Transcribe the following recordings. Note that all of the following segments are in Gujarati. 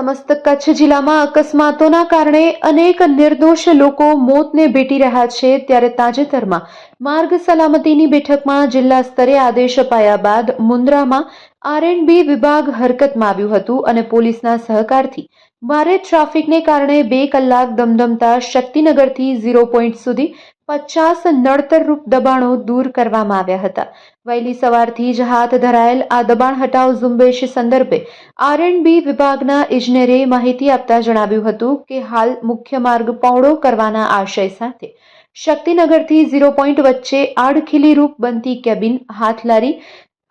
સમસ્ત કચ્છ જિલ્લામાં અકસ્માતોના કારણે અનેક નિર્દોષ લોકો મોતને ભેટી રહ્યા છે ત્યારે તાજેતરમાં માર્ગ સલામતીની બેઠકમાં જિલ્લા સ્તરે આદેશ અપાયા બાદ મુન્દ્રામાં આર એન્ડ બી વિભાગ હરકતમાં આવ્યું હતું અને પોલીસના સહકારથી ભારે ટ્રાફિકને કારણે બે કલાક દમદમતા શક્તિનગરથી ઝીરો પોઈન્ટ સુધી પચાસ નડતરરૂપ દબાણો દૂર કરવામાં આવ્યા હતા. વહેલી સવારથી જ હાથ ધરાયેલ આ દબાણ હટાવ ઝુંબેશ સંદર્ભે આર એન્ડ બી વિભાગના ઇજનેરે માહિતી આપતા જણાવ્યું હતું કે હાલ મુખ્ય માર્ગ પહોળો કરવાના આશય સાથે શક્તિનગરથી ઝીરો પોઈન્ટ વચ્ચે આડખીલી રૂપ બનતી કેબિન હાથલારી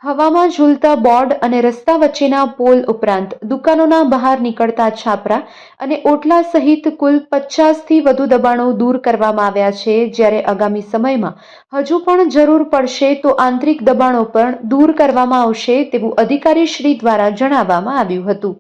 હવામાં ઝૂલતા બોર્ડ અને રસ્તા વચ્ચેના પોલ ઉપરાંત દુકાનોના બહાર નીકળતા છાપરા અને ઓટલા સહિત કુલ પચાસથી વધુ દબાણો દૂર કરવામાં આવ્યા છે. જ્યારે આગામી સમયમાં હજુ પણ જરૂર પડશે તો આંતરિક દબાણો પણ દૂર કરવામાં આવશે તેવું અધિકારીશ્રી દ્વારા જણાવવામાં આવ્યું હતું.